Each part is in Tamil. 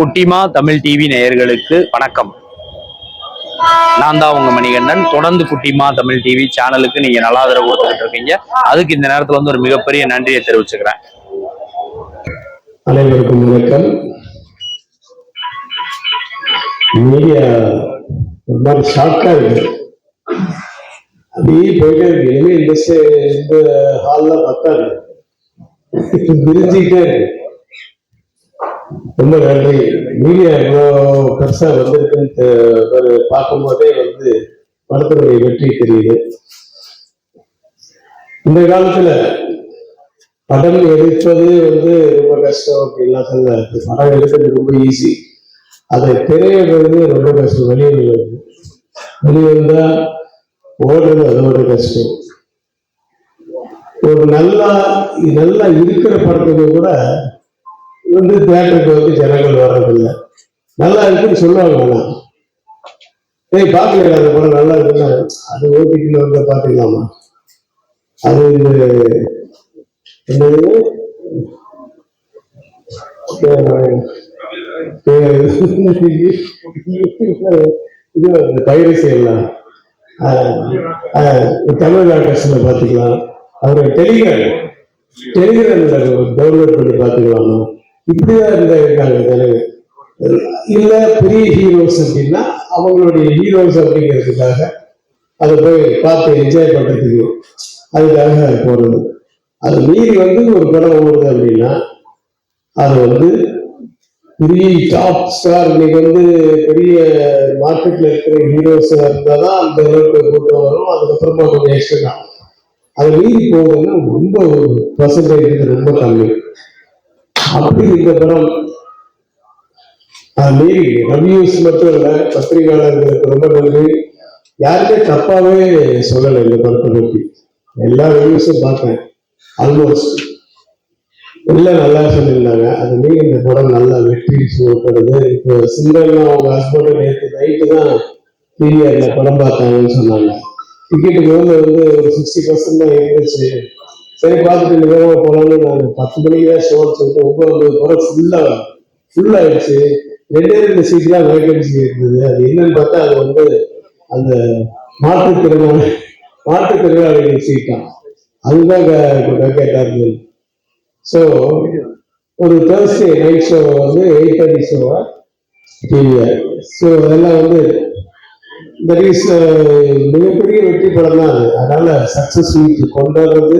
குட்டிமா தமிழ் டிவி நேயர்களுக்கு வணக்கம். நான் தான் உங்க மணிகண்டன். தொடர்ந்து குட்டிமா தமிழ் டிவி சேனலுக்கு நீங்க நல்லா ஆதரவு கொடுத்துட்டு இருக்கீங்க. அதுக்கு இந்த நேரத்துல வந்து ஒரு மிகப்பெரிய நன்றியை தெரிவிச்சுக்கிறேன். அனைவருக்கும் வணக்கம். மீடியா ஒரு மாதிரி ஷாக்கா இருக்கு. அப்படியே போயிட்டே இருக்கு. இனிமே இந்த இந்த ஹால்ல பத்தாது விரிஞ்சிக்கிட்டே இருக்கு. ரொம்ப நன்றி மீடியா இவ்வளோ பெருசா வந்திருக்குன்னு பார்க்கும்போதே வந்து படத்தினுடைய வெற்றி தெரியுது. இந்த காலத்துல படம் எடுப்பது வந்து ரொம்ப கஷ்டம் அப்படின்லாம் சொல்ல படம் எடுக்கிறது ரொம்ப ஈஸி அதை திரையிடுறது ரொம்ப கஷ்டம். வெளியில் வெளியிருந்தா வந்தா ஓடுறது அதோட கஷ்டம். ஒரு நல்லா நல்லா இருக்கிற படத்துக்கு கூட வந்து தேட்டருக்கு வந்து ஜனங்கள் வர்றதில்லை. நல்லா இருக்குன்னு சொல்லுவாங்க ஆனா ஏய் பார்க்கல அந்த படம் நல்லா இருக்குல்ல அது ஓட்டிட்டு வந்து பார்த்துக்கலாமா அது என்னது? இது பைரசி எல்லாம் தமிழ் ஆர்டிஸ்ட்ல பாத்துக்கலாம் அவரை டெலிகிராம். டெலிகிராம்ல டவுன்லோட் பண்ணி பார்த்துக்கலாமா இப்படிதான் இருந்தா இருக்காங்க ஜனங்க இல்ல பெரிய ஹீரோஸ் அப்படின்னா அவங்களுடைய ஹீரோஸ் அப்படிங்கிறதுக்காக அதை போய் பார்த்து என்ஜாய் பண்றதுக்கு அதுக்காக போறது. அது மீறி வந்து ஒரு படம் ஓடுது அப்படின்னா அது வந்து பெரிய டாப் ஸ்டார் இன்னைக்கு வந்து பெரிய மார்க்கெட்ல இருக்கிற ஹீரோஸ் இருந்தால் தான் அந்த அளவுக்கு கூட்டம் வரும். அதுக்கப்புறமா கொஞ்சம் எக்ஸ்ட்ரா அது மீறி போகுதுன்னா ரொம்ப பர்சன்டேஜ் ரொம்ப கம்மி. அப்படி இந்த படம் மீறி ரவியூஸ் மட்டும் இல்லை பத்திரிகையாளர்களுக்கு ரொம்ப நன்றி. யாருமே தப்பாவே சொல்லலை இந்த படத்தை பற்றி எல்லா ரிவ்யூஸும் பார்த்தேன் ஆல்மோஸ்ட் எல்லாம் நல்லா சொல்லியிருந்தாங்க. அது மீறி இந்த படம் நல்லா வெற்றி சொல்லப்படுது இப்போ சிங்கர்லாம் அவங்க ஹஸ்பண்ட் நேற்று நைட்டு தான் டிவிஆர்ல படம் பார்த்தாங்கன்னு சொன்னாங்க. டிக்கெட்டுக்கு வந்து வந்து ஒரு சிக்ஸ்டி பர்சன்ட் தான் இருந்துச்சு. சரி பார்த்துட்டு நிகழ்வு போகலாம்னு நான் பத்து மணிக்கு தான் ஷோன்னு சொல்லிட்டு ஒன்பது குறை ஃபுல்லாக ஃபுல் ஆயிடுச்சு. ரெண்டே ரெண்டு சீட் தான் வேகன்சி இருந்தது. அது என்னன்னு பார்த்தா அது வந்து அந்த மாற்றுத்திறனாளி மாற்றுத்திறனாளிகள் சீட் தான். அதுதான் கேட்டா இருந்தது. ஸோ ஒரு தேர்ஸ்டே நைட் ஷோ வந்து எயிட் தேர்ட்டி ஷோவா டிவிஆர் ஸோ அதெல்லாம் வந்து தட் இஸ் மிகப்பெரிய வெற்றி படம் தான் அது. அதனால சக்சஸ் வீட்டு கொண்டாடுறது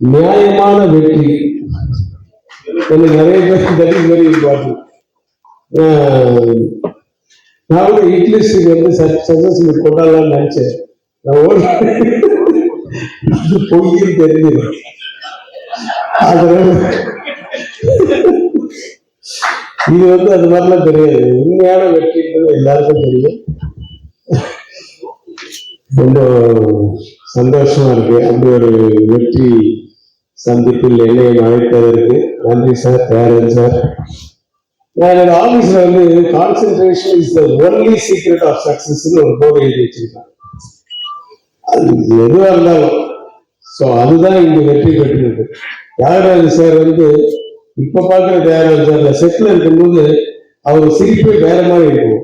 நியாயமான வெற்றி. எனக்கு நிறைய பேர் தட் இஸ் நான் வந்து இங்கிலீஷுக்கு வந்து சக்சஸ் மீட் கொண்டாடலாம்னு நினைச்சேன். நான் ஓடி அது அதனால இது வந்து அது மாதிரிலாம் தெரியாது. உண்மையான வெற்றின்றது எல்லாருக்கும் தெரியும். ரொம்ப சந்தோஷமா இருக்கு. அப்படி ஒரு வெற்றி சந்திப்பில் என்னை அழைத்ததற்கு நன்றி சார். பேரன் சார். நான் என்னோட ஆஃபீஸில் வந்து concentration is the only secret of சக்சஸ்னு ஒரு போர்டு எழுதி வச்சிருக்கேன். அது எதுவாக இருந்தாலும் ஸோ அதுதான் இங்க வெற்றி பெற்றிருக்கு. தியாகராஜ் சார்? வந்து இப்ப பாக்குற தியாகராஜ் சார் செட்ல இருக்கும்போது அவர் சிரிப்பே வேற மாதிரி இருக்கும்.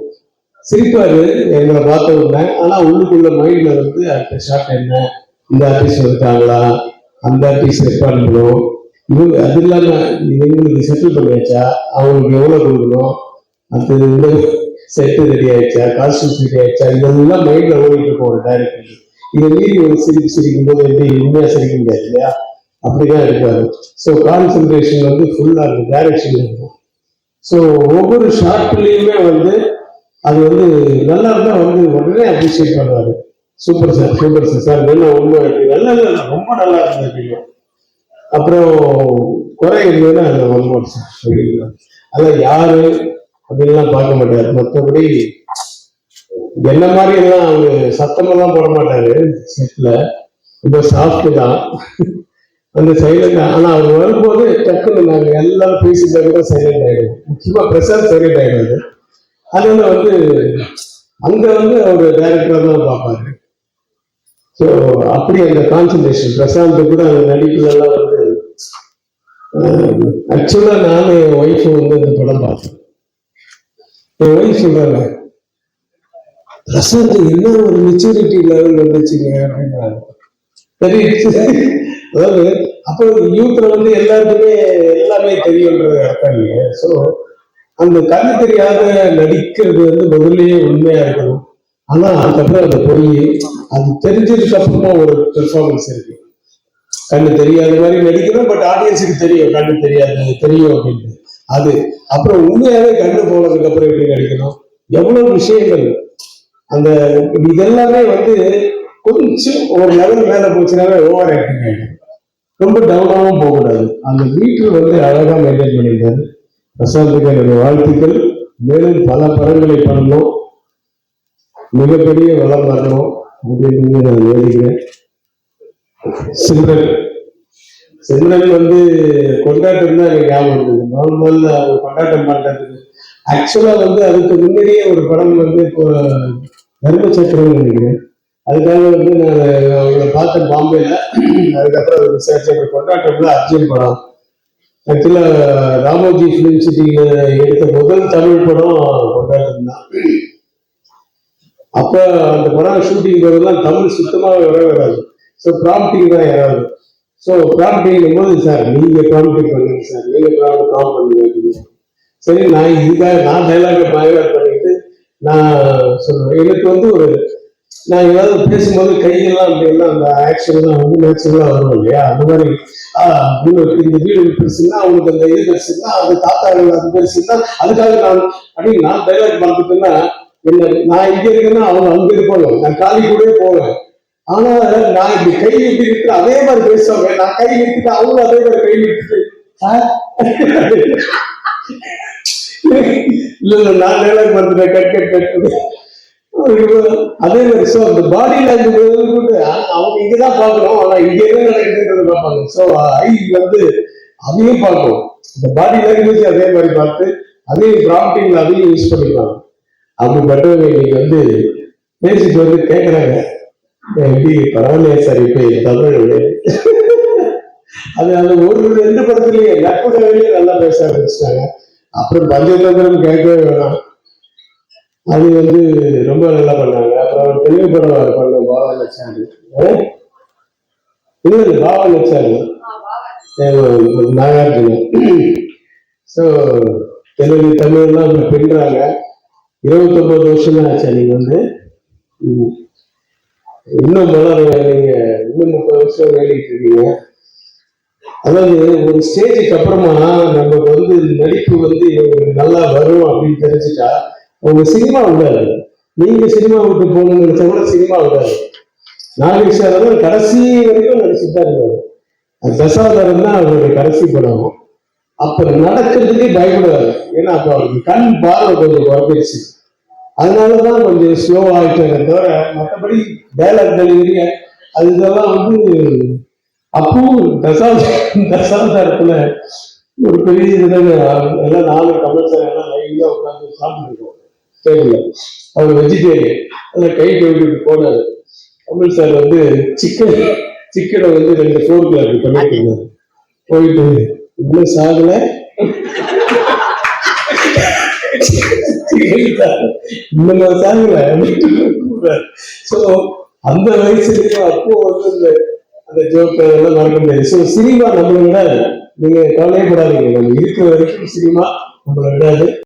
சிரிப்பாரு எங்களை பார்த்த உடனே. ஆனா உள்ளுக்குள்ள மைண்ட்ல வந்து அடுத்த ஷாட் என்ன? இந்த ஆர்டிஸ்ட் இருக்காங்களா அந்த ஆர்டிஸ்ட் எப்ப இவங்க அது இல்லாமல் எங்களுக்கு செட்டில் பண்ணியாச்சா? அவங்களுக்கு எவ்வளோ கொடுக்கணும்? அது இந்த செட்டு ரெடி ஆயிடுச்சா? காஸ்டியூம்ஸ் ரெடி ஆயிடுச்சா? இதெல்லாம் மைண்டில் ஓடிட்டு இருக்கும் ஒரு டைரக்டர் இதை மீறி ஒரு சிரிப்பு சிரிக்கும் போது எப்படி உண்மையாக சிரிக்க முடியாது இல்லையா? அப்படிதான் இருக்காரு. ஸோ கான்சென்ட்ரேஷன் வந்து ஃபுல்லாக இருக்கும் டைரக்ஷன் இருக்கும். ஸோ ஒவ்வொரு ஷார்ட்லேயுமே வந்து அது வந்து நல்லா இருந்தால் வந்து உடனே அப்ரிஷியேட் பண்ணுவார். Super sir super sir sir நல்லா உண்மை நல்ல இல்லை ரொம்ப நல்லா இருந்தது அப்புறம் குறை இருந்ததுன்னா அந்த ஒன் சார் அப்படிங்களா அதான் யாரு அப்படின்லாம் பார்க்க மாட்டாரு. மற்றபடி என்ன மாதிரி எல்லாம் அவங்க சத்தமெல்லாம் போட மாட்டாரு. செட்ல ரொம்ப சாஃப்ட் தான். அந்த சைலண்ட் ஆனா அவர் வரும்போது டக்குன்னு நாங்க எல்லாரும் பேசிட்டா கூட சைலண்ட் ஆயிடும் முக்கியமா பிரசாத் சைலண்ட் ஆயிடுது அதனால வந்து அங்க வந்து அவர் டைரக்டரா தான் பார்ப்பாரு. ஸோ அப்படி அந்த கான்சன்ட்ரேஷன் பிரசாந்த் கூட அந்த நடிப்புல எல்லாம் வந்து ஆக்சுவலா நானும் என் ஒய்ஃப் வந்து இந்த படம் பார்த்தேன் என் ஒய்ஃப் சொல்றாங்க பிரசாந்த் என்ன ஒரு மெச்சூரிட்டி லெவல் வந்துச்சுங்க அப்படின்றாங்க. சரி அதாவது அப்போ யூத்ல வந்து எல்லாருக்குமே எல்லாமே தெரியுன்றது அர்த்தம் இல்லையா. ஸோ அந்த கண்ணு தெரியாத நடிக்கிறது வந்து முதல்லயே உண்மையா இருக்கணும். ஆனா அதுக்கப்புறம் அந்த போய் அது தெரிஞ்சதுக்கு அப்புறமா ஒரு பெர்ஃபார்மன்ஸ் இருக்கு. கண்ணு தெரியாத மாதிரி நடிக்கிறோம் பட் ஆடியன்ஸுக்கு தெரியும் கண்ணு தெரியாது தெரியும் அப்படின்னு. அது அப்புறம் உண்மையாவே கண்ணு போனதுக்கு அப்புறம் எப்படி நடிக்கணும்? எவ்வளவு விஷயங்கள்? அந்த இதெல்லாமே வந்து கொஞ்சம் ஒரு லெவல் மேல போச்சுனாவே ஓவர் ஆக்டிங் ஆகிடும் ரொம்ப டவுனாகவும் போகக்கூடாது. அந்த வீட்டில் வந்து அழகாக மெயின்டைன் பண்ணியிருந்தாரு. பிரசாந்துக்கு என்னுடைய வாழ்த்துக்கள். மேலும் பல படங்களை பண்ணணும். மிகப்பெரிய வளம் வரணும் அப்படின்னு நான் வேண்டிக்கிறேன் சிம்ரன் சிம்ரன் வந்து கொண்டாட்டம் தான் எனக்கு ஞாபகம் இருந்தது அவங்க கொண்டாட்டம் பண்றதுக்கு. ஆக்சுவலா வந்து அதுக்கு முன்னாடியே ஒரு படம் வந்து இப்போ தர்மச்சக்கரம் நினைக்கிறேன். அதுக்காக வந்து நான் அவங்கள பார்த்தேன் பாம்பேல. அதுக்கப்புறம் விசாரிச்ச கொண்டாட்டம்ல அர்ஜுன் படம். ஆக்சுவலா ராமோஜி பிலிம் சிட்டியில எடுத்த முதல் தமிழ் படம் கொண்டாட்டம் தான். அப்ப அந்த படம் ஷூட்டிங் போதெல்லாம் தமிழ் சுத்தமாக வரவே வராது. ஸோ ப்ராம்ப்டிங் தான் யாராவது. ஸோ ப்ராம்ப்டிங் போது சார் நீங்க ப்ராம்ப்டிங் பண்ணுங்க சார். நீங்க ப்ராம்ப்ட் ப்ராம் பண்ணுங்க சரி நான் இதுக்காக நான் டைலாக பயங்கரம் பண்ணிட்டு நான் சொல்லுவேன் எனக்கு வந்து ஒரு நான் ஏதாவது பேசும்போது கையெல்லாம் அப்படின்னா அந்த ஆக்ஷன்லாம் வந்து நேச்சுரலாக வரும் இல்லையா? அந்த மாதிரி ஆஹ் இந்த வீடு பெருசுன்னா அவனுக்கு அந்த இது பெருசுன்னா அது தாத்தா அது பெருசுன்னா அதுக்காக நான் அப்படின்னு நான் டைலாக் பார்த்துட்டேன்னா என்ன நான் இங்க இருக்கேன்னா அவங்க அங்க இருப்பாங்க. நான் காலி கூட போவேன். ஆனா நான் இப்படி கை நீட்டி அதே மாதிரி பேசுவாங்க. நான் கை நிறுத்திட்டு அவங்க அதே மாதிரி கை நிறுத்திட்டு இல்ல இல்ல நான் டைலாக் பார்த்துட்டேன் கட் கட் கட். அதே மாதிரி ஸோ அந்த பாடி லாங்குவேஜ் கூட அவங்க இங்கதான் பார்க்கணும். ஆனா இங்க என்ன நடக்குதுன்றது பார்ப்பாங்க. ஸோ ஐ வந்து அதையும் பார்க்கணும். இந்த பாடி லாங்குவேஜ் அதே மாதிரி பார்த்து அதையும் ப்ராம்ப்டிங்ல அதையும் யூஸ் பண்ணிக்கலாம். அப்படிப்பட்டவங்க இன்னைக்கு வந்து பேசிட்டு வந்து கேட்குறாங்க எப்படி பரவாயில்லையா சார் இப்போ தமிழ் அது அந்த ஒரு ரெண்டு படத்துலயே நட்புடவே நல்லா பேச ஆரம்பிச்சிட்டாங்க. அப்புறம் பஞ்சதந்திரம் கேட்கவே வேணாம். அது வந்து ரொம்ப நல்லா பண்ணாங்க. அப்புறம் தெலுங்கு படம் பண்ண பாபா லட்சாரு இல்ல இல்ல பாபா லட்சாமி நாகார்ஜுன ஸோ தெலுங்கு தமிழ்லாம் பின்றாங்க இருபத்தொன்பது வருஷம் தான் ஆச்சு நீங்க வந்து. ம். இன்னும் மலர் நீங்க இன்னும் முப்பது வருஷம் வேலைக்கு இருக்கீங்க. அதாவது ஒரு ஸ்டேஜுக்கு அப்புறமா நமக்கு வந்து நடிப்பு வந்து நல்லா வரும் அப்படின்னு தெரிஞ்சுட்டா உங்க சினிமா விடாது நீங்க சினிமா விட்டு போகணும்னு நினைச்சா கூட சினிமா விடாது நாகேஸ்வரர் கடைசி வரைக்கும் நடிச்சுட்டு தான் இருந்தாரு. அந்த தான் அவருடைய கடைசி படம். அப்ப நடக்கிறதுக்கே பயப்படுவாரு ஏன்னா அப்ப அவருக்கு கண் பார்வை கொஞ்சம் குறைஞ்சிருச்சு. அதனாலதான் கொஞ்சம் ஸ்லோ ஆயிட்டாங்க தவிர மற்றபடி டேலாக் டெலிவரி அது இதெல்லாம் வந்து அப்பவும் தசாவ தசாவதாரத்துல ஒரு பெரிய இதுதாங்க. எல்லாம் நாலு கமர்சார் எல்லாம் லைனா உட்காந்து சாப்பிட்டுருக்கோம். டேபிள்ல அவர் வெஜிடேரியன் அதில் கை கழுவிட்டு போனாரு. கமல் சார் வந்து சிக்கன் சிக்கனை வந்து ரெண்டு ஃபோர்க்ல அப்படி பண்ணிட்டு இருந்தார். போயிட்டு இன்னும் சாகலை. இன்னும் ஸோ அந்த வயசுலயும் அப்போ வந்து இந்த அந்த ஜோக் எல்லாம் மறக்க முடியாது. ஸோ சினிமா நம்மளை விட நீங்க கவலையப்படாதீங்க. நம்ம இருக்கிற வரைக்கும் சினிமா நம்மளை விடாது